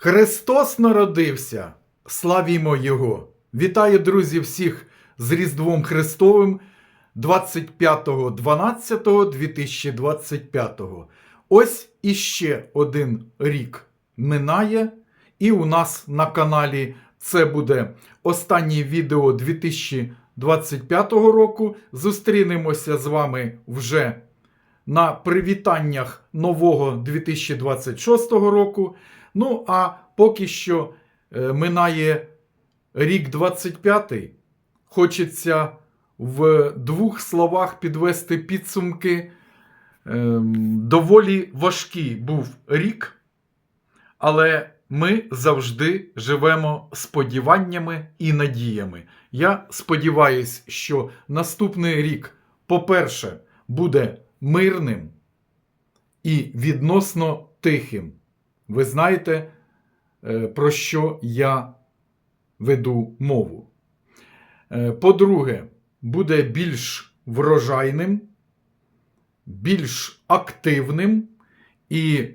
Христос народився, славімо Його! Вітаю, друзі, всіх з Різдвом Христовим 25.12.2025. Ось іще один рік минає, і у нас на каналі це буде останнє відео 2025 року. Зустрінемося з вами вже на привітаннях нового 2026 року. Ну, а поки що е, минає рік 25. Хочеться в двох словах підвести підсумки. Ем, Доволі важкий був рік, але ми завжди живемо сподіваннями і надіями. Я сподіваюся, що наступний рік, по-перше, буде мирним і відносно тихим. Ви знаєте, е, про що я веду мову. Е, По-друге, буде більш врожайним, більш активним і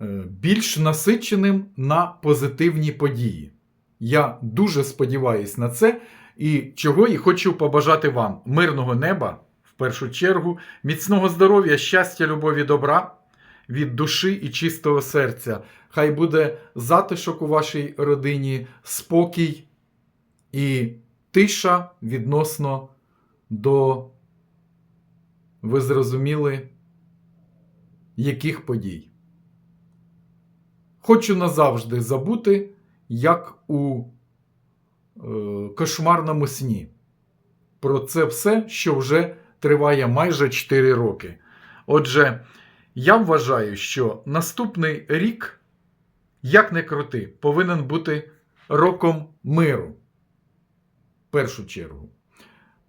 е, більш насиченим на позитивні події. Я дуже сподіваюся на це і чого і хочу побажати вам мирного неба в першу чергу, міцного здоров'я, щастя, любові, добра від душі і чистого серця. Хай буде затишок у вашій родині, спокій і тиша відносно до, ви зрозуміли, яких подій. Хочу назавжди забути, як у е, кошмарному сні. Про це все, що вже триває майже 4 роки. Отже, я вважаю, що наступний рік, як не крути, повинен бути роком миру. В першу чергу.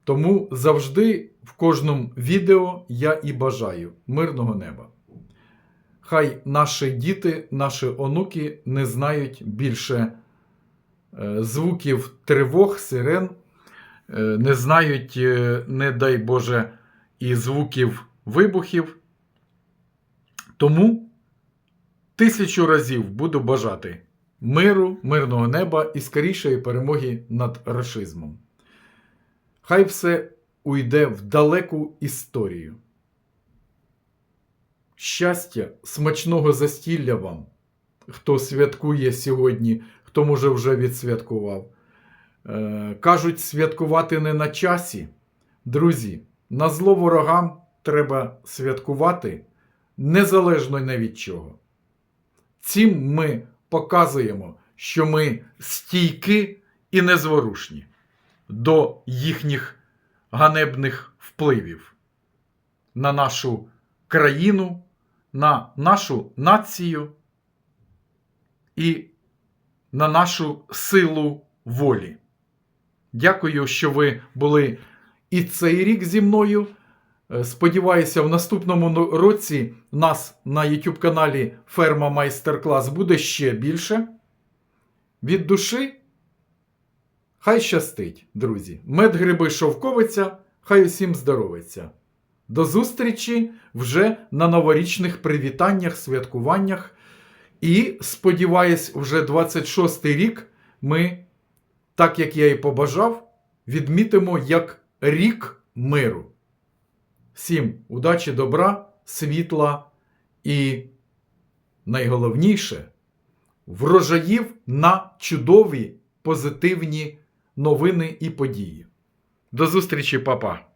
Тому завжди в кожному відео я і бажаю мирного неба. Хай наші діти, наші онуки не знають більше е, звуків тривог, сирен, е, не знають, е, не дай Боже, і звуків вибухів. Тому тисячу разів буду бажати миру, мирного неба і скорішої перемоги над рашизмом. Хай все уйде в далеку історію. Щастя, смачного застілля вам, хто святкує сьогодні, хто може вже відсвяткував. Е, кажуть, святкувати не на часі. Друзі, на зло ворогам треба святкувати незалежно не від чого. Цим ми показуємо, що ми стійкі і незворушні до їхніх ганебних впливів на нашу країну, на нашу націю і на нашу силу волі. Дякую, що ви були і цей рік зі мною. Е, Сподіваюся, в наступному році нас на YouTube каналі Ферма Майстер-клас буде ще більше. Від душі хай щастить, друзі. Медгриби шовковиця, хай усім здоровиться. До зустрічі вже на новорічних привітаннях, святкуваннях. І сподіваюсь, вже 26-й рік ми, так як я і побажав, відмітимо як рік миру. Всім удачі, добра, світла і найголовніше врожаїв на чудові позитивні новини і події. До зустрічі, папа!